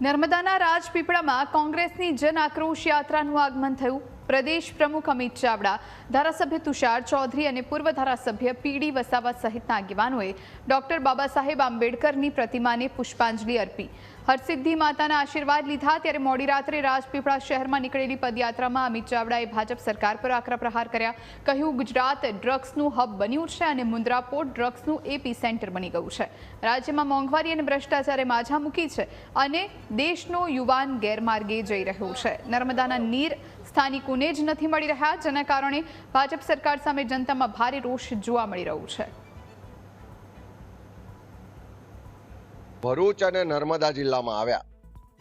નર્મદાના રાજપીપળામાં કોંગ્રેસની જન આક્રોશ યાત્રાનું આગમન થયું. પ્રદેશ પ્રમુખ અમિત ચાવડા, ધારાસભ્ય તુષાર ચૌધરી અને પૂર્વ ધારાસભ્ય પીડી વસાવા સહિતના આગેવાનોએ ડોક્ટર બાબા સાહેબ આંબેડકરની પ્રતિમાને પુષ્પાંજલિ અર્પી. હરસિદ્ધિ માતાના આશીર્વાદ લીધા ત્યારે મોડી રાત્રે રાજપીપળા શહેરમાં નીકળેલી પદયાત્રામાં અમિત ચાવડાએ ભાજપ સરકાર પર આકરા પ્રહાર કર્યા. કહ્યું, ગુજરાત ડ્રગ્સનું હબ બન્યું છે અને મુન્દ્રા પોર્ટ ડ્રગ્સનું એપી સેન્ટર બની ગયું છે. રાજ્યમાં મોંઘવારી અને ભ્રષ્ટાચારે માઝા મૂકી છે અને દેશનો યુવાન ગેરમાર્ગે જઈ રહ્યો છે. નર્મદાના નીર સ્થાનિકોને જ નથી મળી રહ્યા, જેના કારણે ભાજપ સરકાર સામે જનતામાં ભારે રોષ જોવા મળી રહ્યું છે. ભરૂચ અને નર્મદા જિલ્લામાં આવ્યા.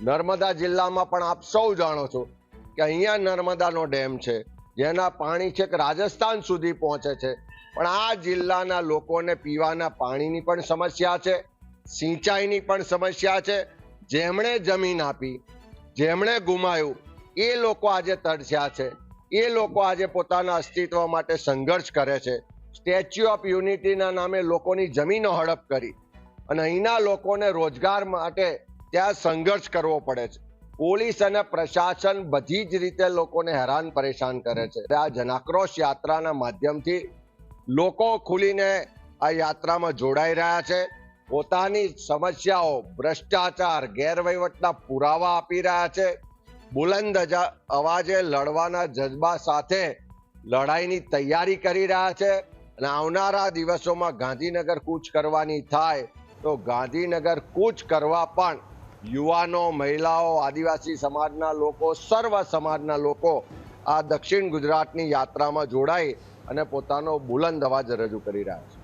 નર્મદા જિલ્લામાં પણ આપ સૌ જાણો છો કે અહીંયા નર્મદાનો ડેમ છે, જેના પાણી છેક રાજસ્થાન સુધી પહોંચે છે. પણ આ જિલ્લાના લોકોને પીવાના પાણીની પણ સમસ્યા છે, સિંચાઈની પણ સમસ્યા છે. જેમણે જમીન આપી, જેમણે ગુમાયું એ લોકો આજે તરસ્યા છે. એ લોકો આજે પોતાના અસ્તિત્વ માટે સંઘર્ષ કરે છે. સ્ટેચ્યુ ઓફ યુનિટીના નામે લોકોની જમીનો હડપ કરી અને અહીંના લોકોને રોજગાર માટે ત્યાં સંઘર્ષ કરવો પડે છે. પોલીસ અને પ્રશાસન બધી જ રીતે લોકોને હેરાન પરેશાન કરે છે. આ જનાક્રોશ યાત્રાના માધ્યમથી લોકો ખુલીને આ યાત્રામાં જોડાઈ રહ્યા છે. પોતાની સમસ્યાઓ, ભ્રષ્ટાચાર, ગેરવહીવટના પુરાવા આપી રહ્યા છે. બુલંદ અવાજે લડવાના જજ્બા સાથે લડાઈની તૈયારી કરી રહ્યા છે અને આવનારા દિવસોમાં ગાંધીનગર કૂચ કરવાની થાય તો ગાંધીનગર કૂચ કરવા પણ યુવાનો, મહિલાઓ, આદિવાસી સમાજના લોકો, સર્વ સમાજના લોકો આ દક્ષિણ ગુજરાતની યાત્રામાં જોડાઈ અને પોતાનો બુલંદ અવાજ રજૂ કરી રહ્યા છે.